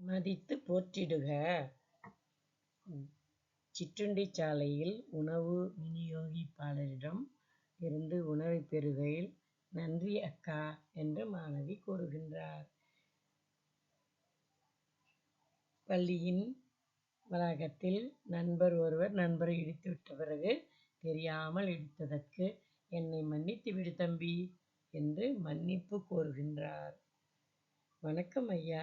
மதித்து போற்றிடுக சிற்றுண்டி சாலையில் உணவு விநியோகிப்பாளரிடம் இருந்து உணவை பெறுகையில் நன்றி அக்கா என்று மாணவி கூறுகின்றார். பள்ளியின் வளாகத்தில் நண்பர் ஒருவர் நண்பரை இடித்துவிட்ட பிறகு தெரியாமல் இடித்ததற்கு என்னை மன்னித்து விடு தம்பி என்று மன்னிப்பு கோருகின்றார். வணக்கம் ஐயா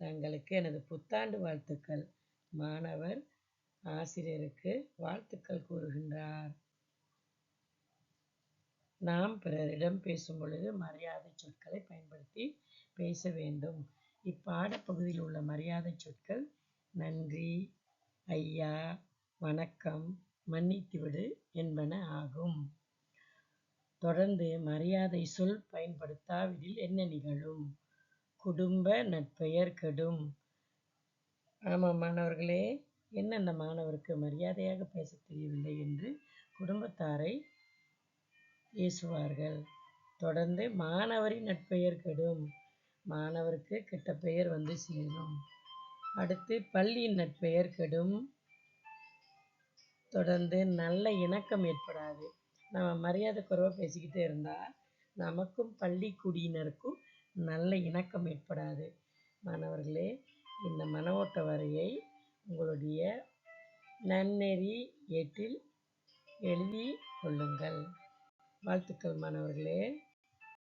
தங்களுக்கு எனது புத்தாண்டு வாழ்த்துக்கள் மாணவர் ஆசிரியருக்கு வாழ்த்துக்கள் கூறுகின்றார். நாம் பிறரிடம் பேசும் பொழுது மரியாதை சொற்களை பயன்படுத்தி பேச வேண்டும். இப்பாடப்பகுதியில் உள்ள மரியாதைச் சொற்கள் நன்றி ஐயா வணக்கம் மன்னித்துவிடு என்பன ஆகும். தொடர்ந்து மரியாதை சொல் பயன்படுத்தாவிடில் என்ன நிகழும்? குடும்ப நற்பெயர் கெடும். ஆமாம் மாணவர்களே என்ன அந்த மாணவருக்கு மரியாதையாக பேச தெரியவில்லை என்று குடும்பத்தாரை ஏசுவார்கள். தொடர்ந்து மாணவரின் நட்பெயர் கெடும். மாணவருக்கு கெட்ட பெயர் வந்து சேரும். அடுத்து பள்ளியின் நட்பெயர் கெடும். தொடர்ந்து நல்ல இணக்கம் ஏற்படாது. நம்ம மரியாதை குறைவாக பேசிக்கிட்டே இருந்தால் நமக்கும் பள்ளி குடியினருக்கும் நல்ல இணக்கம் ஏற்படாது. மாணவர்களே இந்த மன ஓட்ட வரையை உங்களுடைய நன்னெறி ஏட்டில் எழுதி கொள்ளுங்கள். வாழ்த்துக்கள் மாணவர்களே